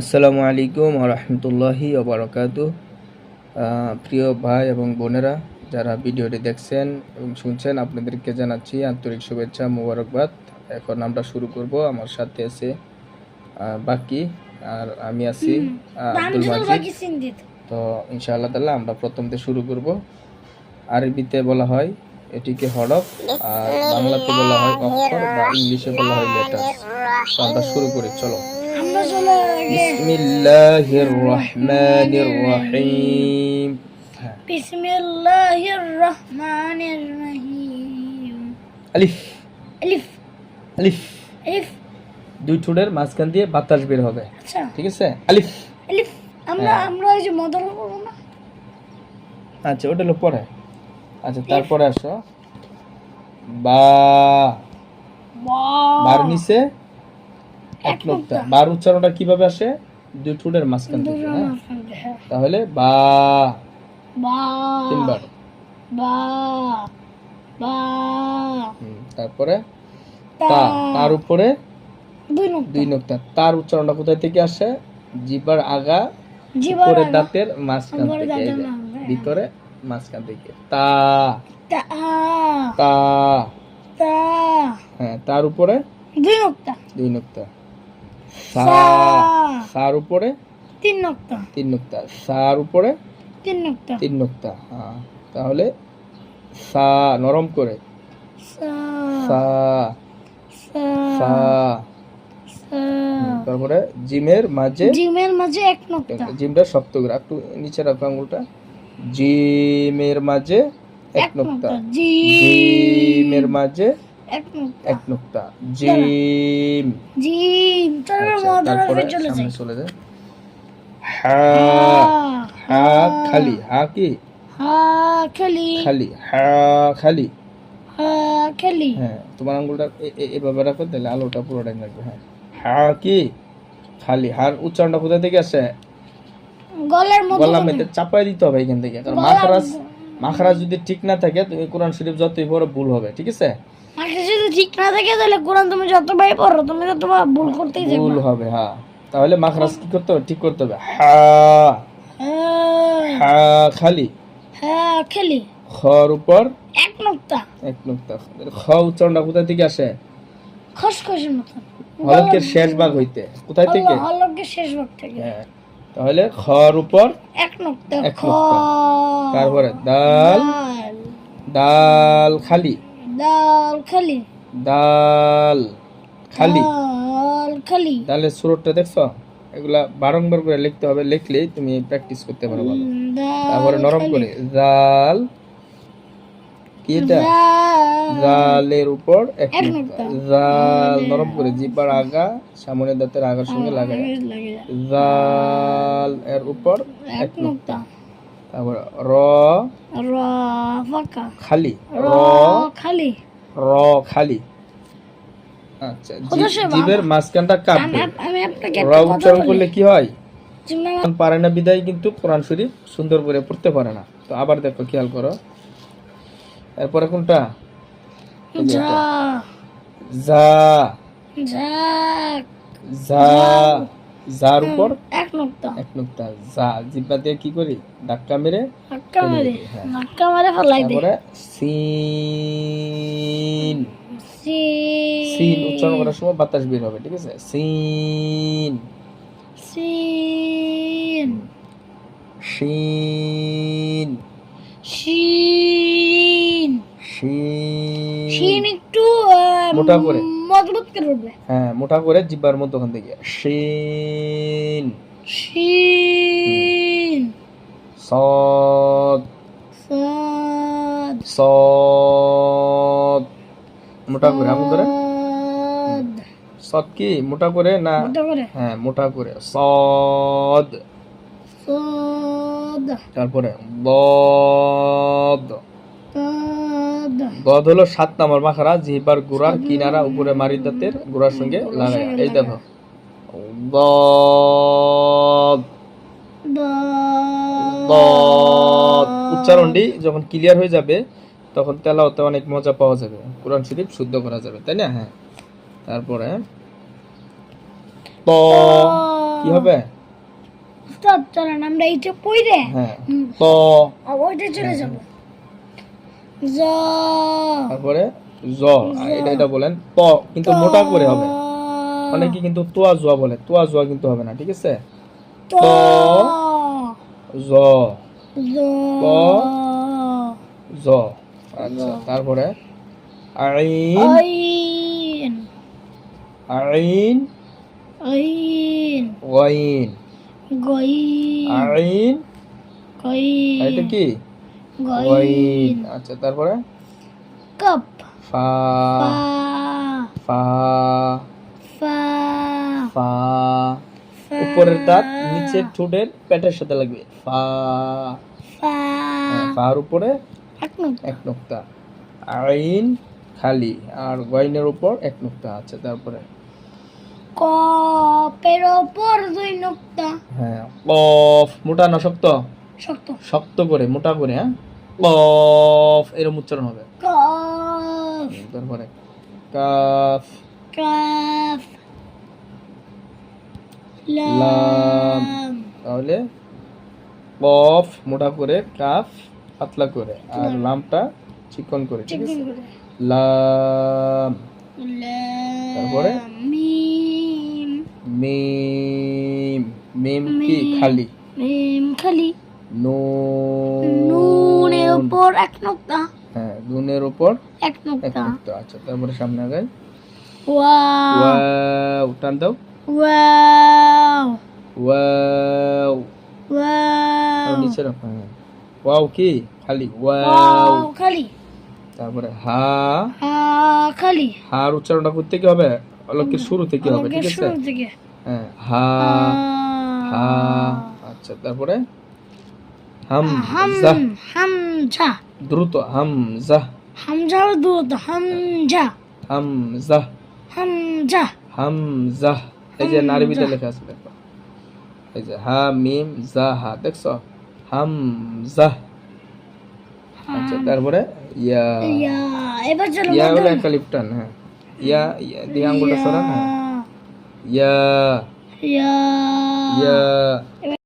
আসসালামু আলাইকুম রহমতুল্লাহি ওবরাকাত প্রিয় ভাই এবং বোনেরা যারা ভিডিওটি দেখছেন এবং শুনছেন আপনাদেরকে জানাচ্ছি আন্তরিক শুভেচ্ছা মোবারকবাদ। এখন আমরা শুরু করব। আমার সাথে আছে বাকি আর আমি আছি আব্দুল মাজিদ। তো ইনশাআল্লাহ তাআলা আমরা প্রথম থেকে শুরু করব। আরবিতে বলা হয় এটিকে হরফ আর বাংলাতে বলা হয় অক্ষর বা ইংলিশে বলা হয় লেটার তো আমরা শুরু করি চলো। চলে বিসমিল্লাহির রহমানির রহিম হ্যাঁ বিসমিল্লাহির রহমানির রহিম আলিফ। আলিফ। আলিফ। আলিফ। দুই ঠোঁটের মাঝখান দিয়ে বাতাস বের হবে। আচ্ছা। ঠিক আছে? আলিফ। আলিফ আমরা হ্যাঁ। আমরা ওই যে মদর করব না? আচ্ছা ওটা হলো পরে। আচ্ছা তারপরে আসো। বা। বার নিচে। এক নোক্তা বার উচ্চারণটা কীভাবে আসে? দুই ঠোঁটের মাঝখান থেকে হ্যাঁ? তাহলে বা। বা। তিনবার। বা। বা। তারপরে তা। তার উপরে দুই নোক্তা। তার উচ্চারণটা কোথায় থেকে আসে? জিবার আগা উপরের দাঁতের মাঝখান থেকে। ভিতরে মাঝখান থেকে। তা। তা। তা। তা। হ্যাঁ তার উপরে দুই নোক্তা। দুই নোক্তা। সা সার। উপরে? তিন নোক্তা। তিন নোক্তা। সার উপরে? তিন নোক্তা। তিন নোক্তা হ্যাঁ। তাহলে সা নরম করে। সা। সা। সা। সা। সা। তারপরে জিমের মাঝে জিমের মাঝে এক নোক্তা। জিমটা শক্ত করে একটু নিচে রাখো আঙুলটা। জিমের মাঝে এক নোক্তা। জিমের মাঝে এক নোক্তা। জিম। জিম চলো আচ্ছা, তারপরে চলে যায় হা হা খালি। হা কি? হা খেলি। খালি। হা খালি। হা খেলি। হ্যাঁ তোমার আঙ্গুলটা এভাবে রাখো তাহলে আলোটা পুরোটাই লাগবে হ্যাঁ। হা কি? খালি। হার উচ্চারণটা কোথা থেকে আসে? গলার মধ্যে গলা মেতে চাপাই দিতে হবে এখান থেকে কারণ মাখরাজ যদি ঠিক না থাকে তুমি কোরআন শরীফ যতই পড়ো ভুল হবে ঠিক আছে? মাকে যদি ঠিক না থাকে তাহলে কোরআন তুমি যতবার পড়ো তুমি তো তোমার ভুল করতেই যাবে ভুল হবে হ্যাঁ। তাহলে মাখরাজ কি করতে হবে? ঠিক করতে হবে। হা হা খালি। হ্যাঁ খেলি। খর উপর এক নোক্তা। এক নুক্তা। খ উচ্চারণটা কোথা থেকে আসে? খসখসের মতো হলকের শেষ ভাগ হইতে। কোথায় থেকে? হলকের শেষ ভাগ থেকে। হ্যাঁ। তাহলে খর উপর এক নক্তা এক খ তারপরে দাল। দাল। খালি। দাল খালি। দাল খালি। দাল খালি। তাহলে সুরটটা দেখছ? এগুলা বারংবার করে লিখতে হবে লিখলেই তুমি প্র্যাকটিস করতে পারো ভালো। তারপরে নরম করে জাল কি এটা? জালের উপর এক। জাল নরম করে জিব্বার আগা সামনের দাঁতের আগার সঙ্গে লাগায়। জাল এর উপর এক তারপর র। র খালি। র খালি। র খালি। আচ্ছা জি- হতাশে বাবা। জিভের মাঝখানটা কাটবে র উচ্চারণ করলে কি হয়? পারে না বিদায় কিন্তু কোরআন শরীফ সুন্দর করে পড়তে পারে না। তো আবার দেখো খেয়াল করো। এরপরে কোনটা? যা যা। যার উপর? এক নোক্তা। এক নুক্তা। যা। জিব্বা দিয়ে কি করি? ধাক্কা মেরে ধাক্কা মারে। হ্যাঁ। ধাক্কা মারে ফেলাই তারপরে সিন। উচ্চারণ করার সময় বাতাস বের হবে ঠিক আছে? সিন। সিন। শিন শিন একটু মোটা করে। মজবুত করে উঠবে। হ্যাঁ মোটা করে জিব্বার মধ্যে ওখান থেকে। শিন। শিন। সদ। সাদ। সদ। মোটা করে আগুন ধরে। সাদ। কি? মোটা করে না? করে। হ্যাঁ মোটা করে। সদ। সাদ। তারপরে বদ। গদ হলো সাত নাম্বার মাখারা জিহ্বার গোড়ার কিনারা উপরে মারি দাঁতের গোড়ার সঙ্গে লাগায় এই দেখো। উচ্চারণটি যখন ক্লিয়ার হয়ে যাবে তখন তেলাওতে অনেক মজা পাওয়া যাবে। কোরআন শরীফ শুদ্ধ করা যাবে তাই না? হ্যাঁ। তারপরে ত কি হবে? আমরা এইটা পড়ে হ্যাঁ। ত ওইটা চলে যাব। জ। তারপরে জ। এটা এটা বলেন ত কিন্তু মোটা করে হবে। অনেকে কিন্তু তোয়া জোয়া বলে। তোয়া জোয়া কিন্তু হবে না ঠিক আছে? ত। জ। জ। ত জ। আচ্ছা তারপরে আইন। আইন। আইন। আইন। ওয়াইন গইন। আইন। গইন। এটা কি? গইন। আচ্ছা তারপরে? কাপ। ফা। ফা। ফা। ফা। উপরের দাঁত নিচের ঠোঁটের পেটের সাথে লাগবে। ফা। ফা। হ্যাঁ, ফার উপরে এক মিনিট এক নোক্তা। আইন খালি। আর গয়নের উপর এক নোক্তা। আছে তারপরে? কপের ওপর দুই নোক্তা। হ্যাঁ কফ। মোটা না শক্ত? শক্ত। শক্ত করে মোটা করে হ্যাঁ? কফ এরকম উচ্চারণ হবে। কফ। তারপরে কাফ। কাফ। লাম। তাহলে কফ মোটা করে কাফ পাতলা করে। আর লামটা চিকন করে ঠিক আছে? লাম। তারপরে? মিম। মিম। মিম কি? খালি। মিম খালি। নুনের উপর এক নোক্তা। হ্যাঁ নুনের উপর এক নোক্তা। আচ্ছা তারপরে সামনে আগাই। ওয়াও। ওয়াও টান দাও। ওয়াও। ওয়াও। ওয়াও। নিচে রাখো হ্যাঁ। ওয়াও কি? খালি ওয়াও। খালি। তারপরে হা। হা খালি। হার উচ্চারণটা করতে কি হবে? অলকের শুরু থেকে হবে ঠিক আছে? হ্যাঁ হা। হা আচ্ছা তারপরে? হাম জাহ। হামজা। দ্রুত হামজা। হামজা দুধ হামজা। হামজা। হামজা। হামজা। এই যে নারবিতে লেখা আছে দেখো। এই যে হা মিম জা হা দেখছ? হামজা। আচ্ছা তারপরে ইয়া। ইয়া এবার চলো ইয়া হলো। একটা লিপটান হ্যাঁ। ইয়া ইয়া দিয়ে আঙ্গুলটা সরান হ্যাঁ। ইয়া। ইয়া। ইয়া।